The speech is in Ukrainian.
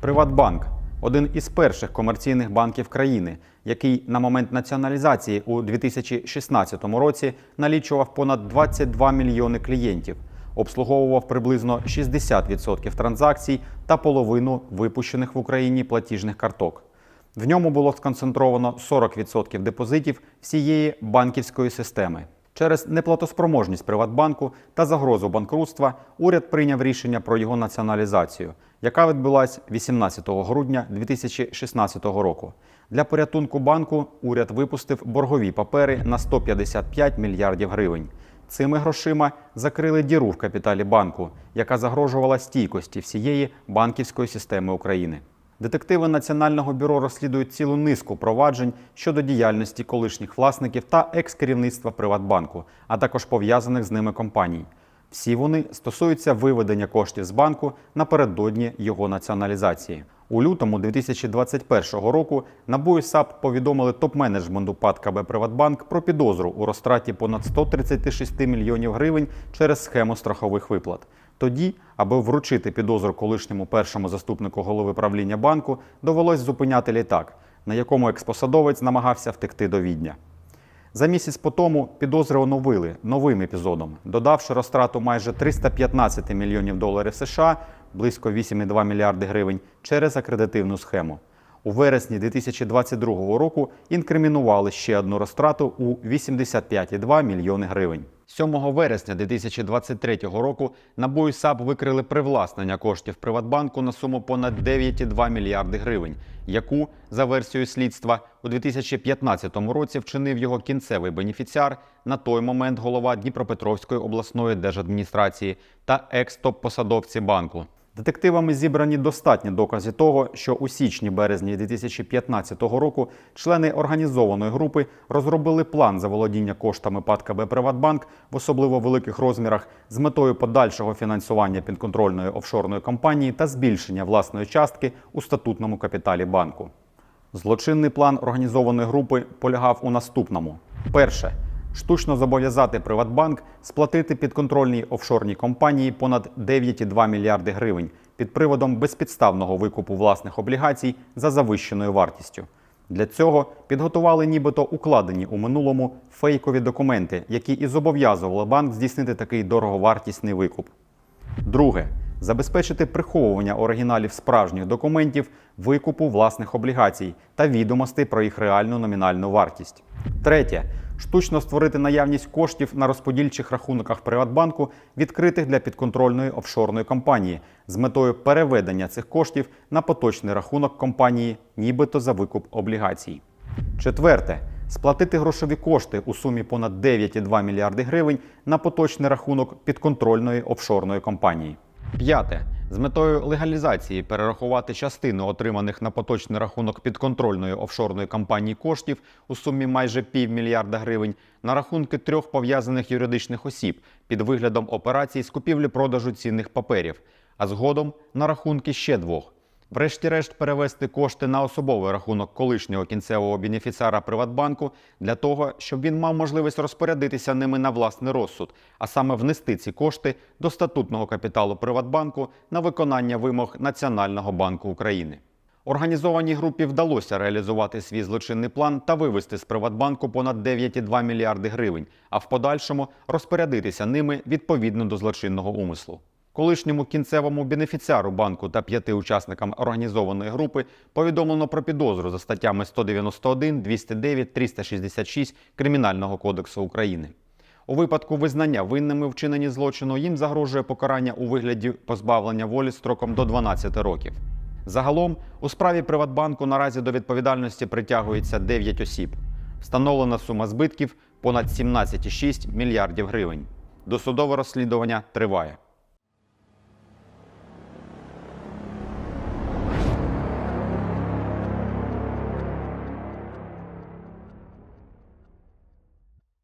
Приватбанк один із перших комерційних банків країни, який на момент націоналізації у 2016 році налічував понад 22 мільйони клієнтів, обслуговував приблизно 60% транзакцій та половину випущених в Україні платіжних карток. В ньому було сконцентровано 40% депозитів всієї банківської системи. Через неплатоспроможність Приватбанку та загрозу банкрутства уряд прийняв рішення про його націоналізацію, яка відбулась 18 грудня 2016 року. Для порятунку банку уряд випустив боргові папери на 155 мільярдів гривень. Цими грошима закрили діру в капіталі банку, яка загрожувала стійкості всієї банківської системи України. Детективи Національного бюро розслідують цілу низку проваджень щодо діяльності колишніх власників та екс-керівництва Приватбанку, а також пов'язаних з ними компаній. Всі вони стосуються виведення коштів з банку напередодні його націоналізації. У лютому 2021 року НАБУ і САП повідомили топ-менеджменту ПАД КБ Приватбанк про підозру у розтраті понад 136 мільйонів гривень через схему страхових виплат. Тоді, аби вручити підозру колишньому першому заступнику голови правління банку, довелось зупиняти літак, на якому експосадовець намагався втекти до Відня. За місяць по тому підозри оновили новим епізодом, додавши розтрату майже 315 мільйонів доларів США, близько 8,2 мільярди гривень, через акредитивну схему. У вересні 2022 року інкримінували ще одну розтрату у 85,2 мільйони гривень. 7 вересня 2023 року НАБУ і САП викрили привласнення коштів Приватбанку на суму понад 9,2 мільярди гривень, яку, за версією слідства, у 2015 році вчинив його кінцевий бенефіціар, на той момент голова Дніпропетровської обласної держадміністрації та екс-топ-посадовці банку. Детективами зібрані достатні докази того, що у січні-березні 2015 року члени організованої групи розробили план заволодіння коштами ПАД КБ Приватбанк в особливо великих розмірах з метою подальшого фінансування підконтрольної офшорної компанії та збільшення власної частки у статутному капіталі банку. Злочинний план організованої групи полягав у наступному: перше штучно зобов'язати Приватбанк сплатити підконтрольній офшорній компанії понад 9,2 мільярди гривень під приводом безпідставного викупу власних облігацій за завищеною вартістю. Для цього підготували нібито укладені у минулому фейкові документи, які і зобов'язували банк здійснити такий дороговартісний викуп. Друге забезпечити приховування оригіналів справжніх документів, викупу власних облігацій та відомостей про їх реальну номінальну вартість. Третє штучно створити наявність коштів на розподільчих рахунках Приватбанку, відкритих для підконтрольної офшорної компанії, з метою переведення цих коштів на поточний рахунок компанії, нібито за викуп облігацій. Четверте сплатити грошові кошти у сумі понад 9,2 мільярди гривень на поточний рахунок підконтрольної офшорної компанії. П'яте. З метою легалізації перерахувати частину отриманих на поточний рахунок підконтрольної офшорної компанії коштів у сумі майже півмільярда гривень на рахунки трьох пов'язаних юридичних осіб під виглядом операцій з купівлі-продажу цінних паперів, а згодом на рахунки ще двох. Врешті-решт перевести кошти на особовий рахунок колишнього кінцевого бенефіціара Приватбанку для того, щоб він мав можливість розпорядитися ними на власний розсуд, а саме внести ці кошти до статутного капіталу Приватбанку на виконання вимог Національного банку України. Організованій групі вдалося реалізувати свій злочинний план та вивести з Приватбанку понад 9,2 мільярди гривень, а в подальшому розпорядитися ними відповідно до злочинного умислу. Колишньому кінцевому бенефіціару банку та п'яти учасникам організованої групи повідомлено про підозру за статтями 191, 209, 366 Кримінального кодексу України. У випадку визнання винними в вчиненні злочину їм загрожує покарання у вигляді позбавлення волі строком до 12 років. Загалом у справі Приватбанку наразі до відповідальності притягується 9 осіб. Встановлена сума збитків понад 17,6 мільярдів гривень. Досудове розслідування триває.